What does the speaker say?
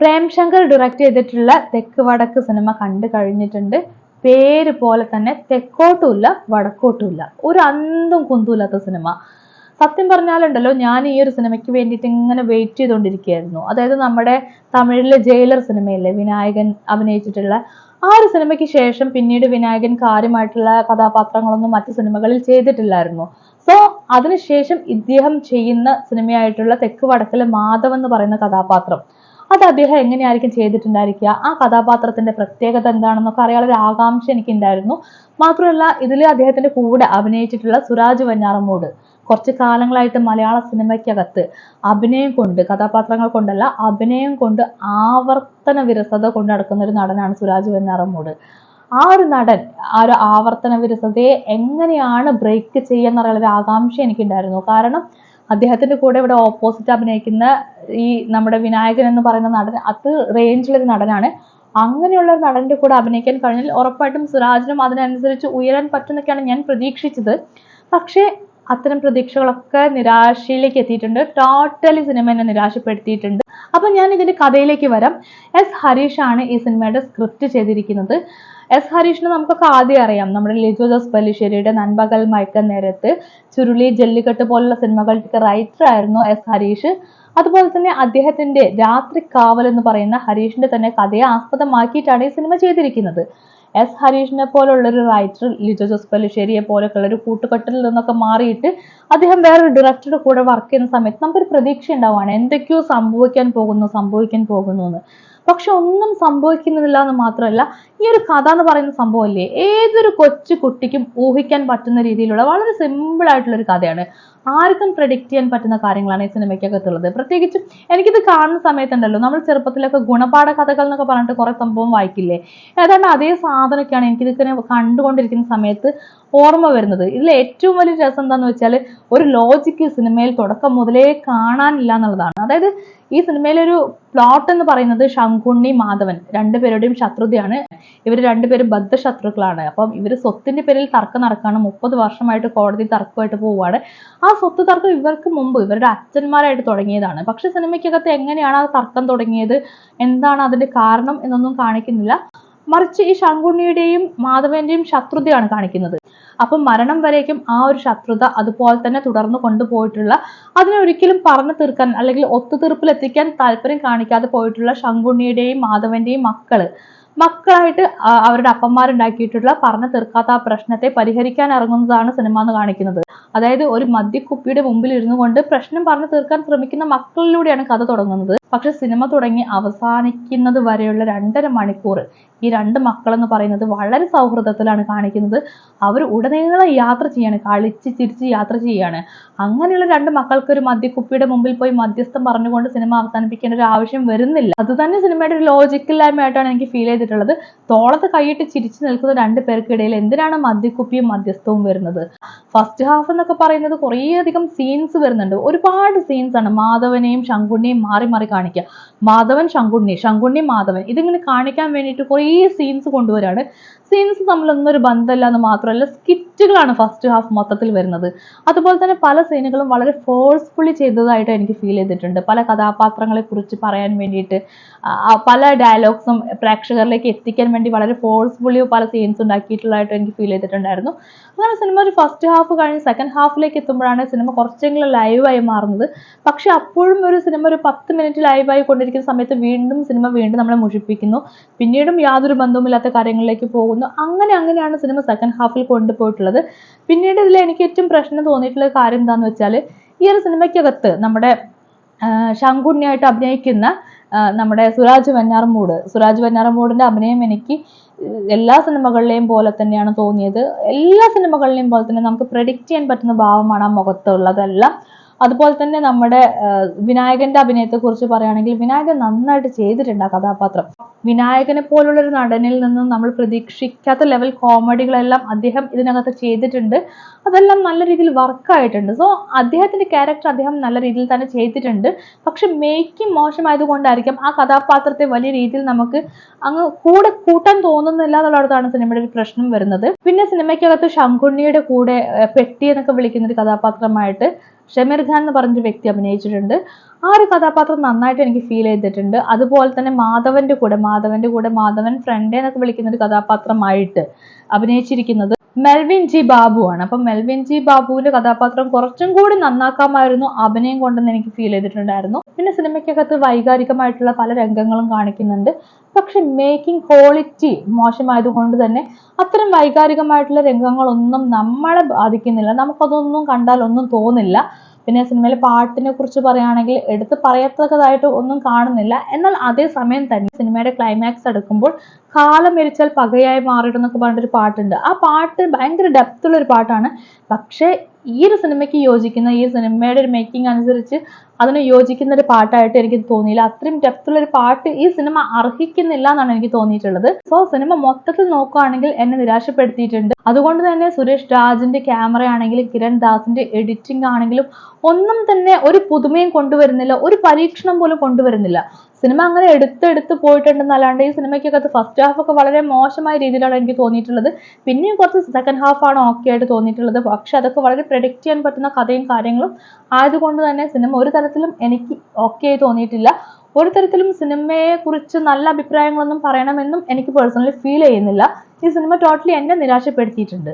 Premshankar direct ചെയ്തിട്ടുള്ള തെക്ക് വടക്ക് സിനിമ കണ്ടു കഴിഞ്ഞിട്ടുണ്ട്. പേര് പോലെ തന്നെ തെക്കോട്ടുമില്ല വടക്കോട്ടുമില്ല. ഒരു അന്തും കുന്തുമില്ലാത്ത സിനിമ സത്യം പറഞ്ഞാലുണ്ടല്ലോ ഞാൻ ഈ ഒരു സിനിമയ്ക്ക് വേണ്ടിയിട്ട് ഇങ്ങനെ വെയിറ്റ് ചെയ്തുകൊണ്ടിരിക്കുകയായിരുന്നു അതായത് നമ്മുടെ തമിഴിലെ ജയിലർ സിനിമയില്ലേ വിനായകൻ അഭിനയിച്ചിട്ടുള്ള ആ ഒരു സിനിമയ്ക്ക് ശേഷം പിന്നീട് വിനായകൻ കാര്യമായിട്ടുള്ള കഥാപാത്രങ്ങളൊന്നും മറ്റു സിനിമകളിൽ ചെയ്തിട്ടില്ലായിരുന്നു. സോ അതിനുശേഷം ഇദ്ദേഹം ചെയ്യുന്ന സിനിമയായിട്ടുള്ള തെക്ക് വടക്കിലെ മാധവ് എന്ന് പറയുന്ന കഥാപാത്രം. അത് അദ്ദേഹം എങ്ങനെയായിരിക്കും ചെയ്തിട്ടുണ്ടായിരിക്കുക? ആ കഥാപാത്രത്തിന്റെ പ്രത്യേകത എന്താണെന്നൊക്കെ അറിയാനുള്ള ഒരു ആകാംക്ഷ എനിക്കുണ്ടായിരുന്നു. മാത്രമല്ല ഇതിൽ അദ്ദേഹത്തിന്റെ കൂടെ അഭിനയിച്ചിട്ടുള്ള സുരാജ് വഞ്ഞാറമ്മൂട് കുറച്ച് കാലങ്ങളായിട്ട് മലയാള സിനിമയ്ക്കകത്ത് അഭിനയം കൊണ്ട് കഥാപാത്രങ്ങൾ കൊണ്ടല്ല അഭിനയം കൊണ്ട് ആവർത്തന വിരസത കൊണ്ട് നടക്കുന്ന ഒരു നടനാണ് സുരാജ് വെഞ്ഞാറമ്മൂട്. ആ ഒരു നടൻ ആ ഒരു ആവർത്തന വിരസതയെ എങ്ങനെയാണ് ബ്രേക്ക് ചെയ്യുക ഒരു ആകാംക്ഷ എനിക്കുണ്ടായിരുന്നു. കാരണം അദ്ദേഹത്തിന്റെ കൂടെ ഇവിടെ ഓപ്പോസിറ്റ് അഭിനയിക്കുന്ന ഈ നമ്മുടെ വിനായകൻ എന്ന് പറയുന്ന നടൻ അത് റേഞ്ചിലൊരു നടനാണ്. അങ്ങനെയുള്ള ഒരു കൂടെ അഭിനയിക്കാൻ കഴിഞ്ഞാൽ ഉറപ്പായിട്ടും സുരാജിനും അതിനനുസരിച്ച് ഉയരാൻ പറ്റുന്നൊക്കെയാണ് ഞാൻ പ്രതീക്ഷിച്ചത്. പക്ഷേ അത്തരം പ്രതീക്ഷകളൊക്കെ നിരാശയിലേക്ക് എത്തിയിട്ടുണ്ട്. ടോട്ടലി സിനിമ എന്നെ നിരാശപ്പെടുത്തിയിട്ടുണ്ട്. അപ്പൊ ഞാൻ ഇതിന്റെ കഥയിലേക്ക് വരാം. എസ് ഹരീഷ് ആണ് ഈ സിനിമയുടെ സ്ക്രിപ്റ്റ് ചെയ്തിരിക്കുന്നത്. എസ് ഹരീഷിനെ നമുക്കൊക്കെ ആദ്യം അറിയാം. നമ്മുടെ ലിജു ജോസ് പല്ലിശ്ശേരിയുടെ നൻപകൽ മയക്ക നേരത്ത് ചുരുളി ജല്ലിക്കെട്ട് പോലുള്ള സിനിമകൾക്ക് റൈറ്റർ ആയിരുന്നു എസ് ഹരീഷ് അതുപോലെ തന്നെ അദ്ദേഹത്തിന്റെ രാത്രി കാവൽ എന്ന് പറയുന്ന ഹരീഷിന്റെ തന്നെ കഥയെ ആസ്പദമാക്കിയിട്ടാണ് ഈ സിനിമ ചെയ്തിരിക്കുന്നത്. എസ് ഹരീഷിനെ പോലുള്ള ഒരു റൈറ്റർ ലിജോ ജോസ് പല്ലിശ്ശേരിയെ പോലെയൊക്കെ ഒരു കൂട്ടുകെട്ടിൽ നിന്നൊക്കെ മാറിയിട്ട് അദ്ദേഹം വേറൊരു ഡയറക്ടറുടെ കൂടെ വർക്ക് ചെയ്യുന്ന സമയത്ത് നമുക്കൊരു പ്രതീക്ഷ ഉണ്ടാവുകയാണ്. എന്തൊക്കെയോ സംഭവിക്കാൻ പോകുന്നു സംഭവിക്കാൻ പോകുന്നു എന്ന്. പക്ഷെ ഒന്നും സംഭവിക്കുന്നില്ല എന്ന് മാത്രമല്ല ഈ ഒരു കഥ എന്ന് പറയുന്ന സംഭവമല്ലേ? ഏതൊരു കൊച്ചു കുട്ടിക്കും ഊഹിക്കാൻ പറ്റുന്ന രീതിയിലുള്ള വളരെ സിമ്പിൾ ആയിട്ടുള്ള ഒരു കഥയാണ്. ആർക്കും പ്രഡിക്റ്റ് ചെയ്യാൻ പറ്റുന്ന കാര്യങ്ങളാണ് ഈ സിനിമയ്ക്കകത്തുള്ളത്. പ്രത്യേകിച്ചും എനിക്കിത് കാണുന്ന സമയത്തുണ്ടല്ലോ നമ്മൾ ചെറുപ്പത്തിലൊക്കെ ഗുണപാഠ കഥകൾ എന്നൊക്കെ പറഞ്ഞിട്ട് കുറെ സംഭവം വായിക്കില്ലേ? ഏതാണ്ട് അതേ സാധനമൊക്കെയാണ് എനിക്കിത് ഇങ്ങനെ കണ്ടുകൊണ്ടിരിക്കുന്ന സമയത്ത് ഓർമ്മ വരുന്നത്. ഇതിൽ ഏറ്റവും വലിയ രസം എന്താണെന്ന് വെച്ചാൽ ഒരു ലോജിക്ക് സിനിമയിൽ തുടക്കം മുതലേ കാണാനില്ല എന്നുള്ളതാണ്. അതായത് ഈ സിനിമയിലൊരു പ്ലോട്ട് എന്ന് പറയുന്നത് ശങ്കുണ്ണി മാധവൻ. രണ്ടുപേരുടെയും ശത്രുതയാണ്. ഇവർ രണ്ടുപേരും ബദ്ധശത്രുക്കളാണ്. അപ്പം ഇവർ സ്വത്തിന്റെ പേരിൽ തർക്കം നടക്കുകയാണ് മുപ്പത് വർഷമായിട്ട് കോടതി തർക്കമായിട്ട് പോവുകയാണ്. ആ സ്വത്ത് തർക്കം ഇവർക്ക് മുമ്പ് ഇവരുടെ അച്ഛന്മാരായിട്ട് തുടങ്ങിയതാണ്. പക്ഷെ സിനിമയ്ക്കകത്ത് എങ്ങനെയാണ് ആ തർക്കം തുടങ്ങിയത്? എന്താണ് അതിന്റെ കാരണം എന്നൊന്നും കാണിക്കുന്നില്ല. മറിച്ച് ഈ ശങ്കുണ്ണിയുടെയും മാധവന്റെയും ശത്രുതയാണ് കാണിക്കുന്നത്. അപ്പം മരണം വരേക്കും ആ ഒരു ശത്രുത അതുപോലെ തന്നെ തുടർന്ന് കൊണ്ടുപോയിട്ടുള്ള അതിനെ ഒരിക്കലും പറഞ്ഞു തീർക്കാൻ അല്ലെങ്കിൽ ഒത്തുതീർപ്പിലെത്തിക്കാൻ താല്പര്യം കാണിക്കാതെ പോയിട്ടുള്ള ശങ്കുണ്ണിയുടെയും മാധവന്റെയും മക്കൾ. മക്കളായിട്ട് അവരുടെ അപ്പന്മാരുണ്ടാക്കിയിട്ടുള്ള പറഞ്ഞു തീർക്കാത്ത ആ പ്രശ്നത്തെ പരിഹരിക്കാൻ ഇറങ്ങുന്നതാണ് സിനിമ എന്ന് കാണിക്കുന്നത്. അതായത് ഒരു മദ്യക്കുപ്പിയുടെ മുമ്പിൽ ഇരുന്നു കൊണ്ട് പ്രശ്നം പറഞ്ഞു തീർക്കാൻ ശ്രമിക്കുന്ന മക്കളിലൂടെയാണ് കഥ തുടങ്ങുന്നത്. പക്ഷെ സിനിമ തുടങ്ങി അവസാനിക്കുന്നത് വരെയുള്ള രണ്ടര മണിക്കൂർ ഈ രണ്ട് മക്കളെന്ന് പറയുന്നത് വളരെ സൗഹൃദത്തിലാണ് കാണിക്കുന്നത്. അവർ ഉടനീളം യാത്ര ചെയ്യാണ് കളിച്ച് ചിരിച്ച് യാത്ര ചെയ്യാണ്. അങ്ങനെയുള്ള രണ്ട് മക്കൾക്ക് ഒരു മദ്യക്കുപ്പിയുടെ മുമ്പിൽ പോയി മധ്യസ്ഥം പറഞ്ഞുകൊണ്ട് സിനിമ അവസാനിപ്പിക്കേണ്ട ഒരു ആവശ്യം വരുന്നില്ല. അത് തന്നെ സിനിമയുടെ ഒരു ലോജിക്കില്ലായ്മയായിട്ടാണ് എനിക്ക് ഫീൽ ചെയ്തിട്ടുള്ളത്. തോളത്ത് കൈയിട്ട് ചിരിച്ചു നിൽക്കുന്ന രണ്ട് പേർക്കിടയിൽ എന്തിനാണ് മദ്യക്കുപ്പിയും മധ്യസ്ഥവും വരുന്നത്? ഫസ്റ്റ് ഹാഫ് എന്നൊക്കെ പറയുന്നത് കുറേയധികം സീൻസ് വരുന്നുണ്ട്. ഒരുപാട് സീൻസ് ആണ്. മാധവനെയും ശങ്കുണ്ണിയും മാറി മാറി കാണിക്കുക. മാധവൻ ശങ്കുണ്ണി ശങ്കുണ്ണി മാധവൻ. ഇതിങ്ങനെ കാണിക്കാൻ വേണ്ടിയിട്ട് കുറേ സീൻസ് കൊണ്ടുവരാണ്. സീൻസ് തമ്മിലൊന്നും ഒരു ബന്ധമില്ല എന്ന് മാത്രമല്ല സ്കിറ്റുകളാണ് ഫസ്റ്റ് ഹാഫ് മൊത്തത്തിൽ വരുന്നത്. അതുപോലെ തന്നെ പല സീനുകളും വളരെ ഫോഴ്സ്ഫുള്ളി ചെയ്തതായിട്ട് എനിക്ക് ഫീൽ ചെയ്തിട്ടുണ്ട്. പല കഥാപാത്രങ്ങളെ കുറിച്ച് പറയാൻ വേണ്ടിയിട്ട് പല ഡയലോഗ്സും പ്രേക്ഷകരിലേക്ക് എത്തിക്കാൻ വേണ്ടി വളരെ ഫോഴ്സ്ഫുള്ളി പല സീൻസ് ഉണ്ടാക്കിയിട്ടുള്ളതായിട്ട് എനിക്ക് ഫീൽ ചെയ്തിട്ടുണ്ടായിരുന്നു. അങ്ങനെ സിനിമ ഒരു ഫസ്റ്റ് ഹാഫ് കഴിഞ്ഞ് സെക്കൻഡ് ഹാഫിലേക്ക് എത്തുമ്പോഴാണ് സിനിമ കുറച്ചെങ്കിലും ലൈവായി മാറുന്നത്. പക്ഷെ അപ്പോഴും ഒരു സിനിമ ഒരു പത്ത് മിനിറ്റ് ലൈവായി കൊണ്ടിരിക്കുന്ന സമയത്ത് വീണ്ടും സിനിമ വീണ്ടും നമ്മളെ മുഷിപ്പിക്കുന്നു. പിന്നീടും യാതൊരു ബന്ധവുമില്ലാത്ത കാര്യങ്ങളിലേക്ക് പോകുന്നു. അങ്ങനെ അങ്ങനെയാണ് സിനിമ സെക്കൻഡ് ഹാഫിൽ കൊണ്ടുപോയിട്ടുള്ളത്. പിന്നീട് ഇതിൽ എനിക്ക് ഏറ്റവും പ്രശ്നം തോന്നിയിട്ടുള്ള കാര്യം എന്താന്ന് വെച്ചാൽ ഈ ഒരു സിനിമയ്ക്കകത്ത് നമ്മുടെ ശങ്കുണ്ണിയായിട്ട് അഭിനയിക്കുന്ന നമ്മുടെ സുരാജ് വെഞ്ഞാറമൂട് സുരാജ് വെഞ്ഞാറമൂടിന്റെ അഭിനയം എനിക്ക് എല്ലാ സിനിമകളിലെയും പോലെ തന്നെയാണ് തോന്നിയത്. എല്ലാ സിനിമകളിലെയും പോലെ തന്നെ നമുക്ക് പ്രെഡിക്റ്റ് ചെയ്യാൻ പറ്റുന്ന ഭാവമാണ് ആ മുഖത്തുള്ളതെല്ലാം. അതുപോലെ തന്നെ നമ്മുടെ വിനായകന്റെ അഭിനയത്തെ കുറിച്ച് പറയുകയാണെങ്കിൽ വിനായകൻ നന്നായിട്ട് ചെയ്തിട്ടുണ്ട് ആ കഥാപാത്രം. വിനായകനെ പോലുള്ള ഒരു നടനിൽ നിന്നും നമ്മൾ പ്രതീക്ഷിക്കാത്ത ലെവൽ കോമഡികളെല്ലാം അദ്ദേഹം ഇതിനകത്ത് ചെയ്തിട്ടുണ്ട്. അതെല്ലാം നല്ല രീതിയിൽ വർക്കായിട്ടുണ്ട് സോ അദ്ദേഹത്തിന്റെ ക്യാരക്ടർ അദ്ദേഹം നല്ല രീതിയിൽ തന്നെ ചെയ്തിട്ടുണ്ട്. പക്ഷെ മേക്കിംഗ് മോശമായതുകൊണ്ടായിരിക്കും ആ കഥാപാത്രത്തെ വലിയ രീതിയിൽ നമുക്ക് അങ്ങ് കൂടെ കൂട്ടാൻ തോന്നുന്നില്ല എന്നുള്ളതാണ് സിനിമയുടെ ഒരു പ്രശ്നം വരുന്നത്. പിന്നെ സിനിമയ്ക്കകത്ത് ശങ്കുണ്ണിയുടെ കൂടെ പെട്ടി എന്നൊക്കെ വിളിക്കുന്ന ഒരു കഥാപാത്രമായിട്ട് ഷമീർ ഖാൻ എന്ന് പറഞ്ഞൊരു വ്യക്തി അഭിനയിച്ചിട്ടുണ്ട്. ആ ഒരു കഥാപാത്രം നന്നായിട്ട് എനിക്ക് ഫീൽ ചെയ്തിട്ടുണ്ട്. അതുപോലെ തന്നെ മാധവന്റെ കൂടെ മാധവന്റെ കൂടെ മാധവൻ ഫ്രണ്ട് എന്നൊക്കെ വിളിക്കുന്ന ഒരു കഥാപാത്രമായിട്ട് അഭിനയിച്ചിരിക്കുന്നത് മെൽവിൻ ജി ബാബു ആണ്. അപ്പം മെൽവിൻ ജി ബാബുവിന്റെ കഥാപാത്രം കുറച്ചും കൂടി നന്നാക്കാമായിരുന്നു. അഭിനയം കൊണ്ടെന്ന് എനിക്ക് ഫീൽ ചെയ്തിട്ടുണ്ടായിരുന്നു. പിന്നെ സിനിമയ്ക്കകത്ത് വൈകാരികമായിട്ടുള്ള പല രംഗങ്ങളും കാണിക്കുന്നുണ്ട്. പക്ഷെ മേക്കിംഗ് ക്വാളിറ്റി മോശമായതുകൊണ്ട് തന്നെ അത്തരം വൈകാരികമായിട്ടുള്ള രംഗങ്ങളൊന്നും നമ്മളെ ബാധിക്കുന്നില്ല. നമുക്കതൊന്നും കണ്ടാൽ ഒന്നും തോന്നില്ല. പിന്നെ സിനിമയിലെ പാട്ടിനെ കുറിച്ച് പറയുകയാണെങ്കിൽ എടുത്ത് പറയത്തക്കതായിട്ട് ഒന്നും കാണുന്നില്ല. എന്നാൽ അതേ സമയം തന്നെ സിനിമയുടെ ക്ലൈമാക്സ് എടുക്കുമ്പോൾ കാലം മരിച്ചാൽ പകയായി മാറിയിട്ടെന്നൊക്കെ പറഞ്ഞിട്ടൊരു പാട്ടുണ്ട്. ആ പാട്ട് ഭയങ്കര ഡെപ്ത് ഉള്ള ഒരു പാട്ടാണ്. പക്ഷേ ഈ ഒരു സിനിമയ്ക്ക് യോജിക്കുന്ന ഈ സിനിമയുടെ ഒരു മേക്കിംഗ് അനുസരിച്ച് അതിന് യോജിക്കുന്ന ഒരു പാട്ടായിട്ട് എനിക്ക് തോന്നിയില്ല. അത്രയും ഡെപ്ത് ഉള്ള ഒരു പാട്ട് ഈ സിനിമ അർഹിക്കുന്നില്ല എന്നാണ് എനിക്ക് തോന്നിയിട്ടുള്ളത്. സോ സിനിമ മൊത്തത്തിൽ നോക്കുകയാണെങ്കിൽ എന്നെ നിരാശപ്പെടുത്തിയിട്ടുണ്ട്. അതുകൊണ്ട് തന്നെ സുരേഷ് രാജിന്റെ ക്യാമറ ആണെങ്കിലും കിരൺ ദാസിന്റെ എഡിറ്റിംഗ് ആണെങ്കിലും ഒന്നും തന്നെ ഒരു പുതുമയും കൊണ്ടുവരുന്നില്ല. ഒരു പരീക്ഷണം പോലും കൊണ്ടുവരുന്നില്ല. സിനിമ അങ്ങനെ എടുത്തെടുത്ത് പോയിട്ടുണ്ടെന്നല്ലാണ്ട് ഈ സിനിമയ്ക്കകത്ത് ഫസ്റ്റ് ഹാഫ് ഒക്കെ വളരെ മോശമായ രീതിയിലാണ് എനിക്ക് തോന്നിയിട്ടുള്ളത്. പിന്നെയും കുറച്ച് സെക്കൻഡ് ഹാഫ് ആണ് ഓക്കെ ആയിട്ട് തോന്നിയിട്ടുള്ളത്. പക്ഷെ അതൊക്കെ വളരെ പ്രൊഡിക്റ്റ് ചെയ്യാൻ പറ്റുന്ന കഥയും കാര്യങ്ങളും ആയതുകൊണ്ട് തന്നെ സിനിമ ഒരു തരത്തിലും എനിക്ക് ഓക്കെ ആയി തോന്നിയിട്ടില്ല. ഒരു തരത്തിലും സിനിമയെ കുറിച്ച് നല്ല അഭിപ്രായങ്ങളൊന്നും പറയണമെന്നും എനിക്ക് പേഴ്സണലി ഫീൽ ചെയ്യുന്നില്ല. ഈ സിനിമ ടോട്ടലി എന്നെ നിരാശപ്പെടുത്തിയിട്ടുണ്ട്.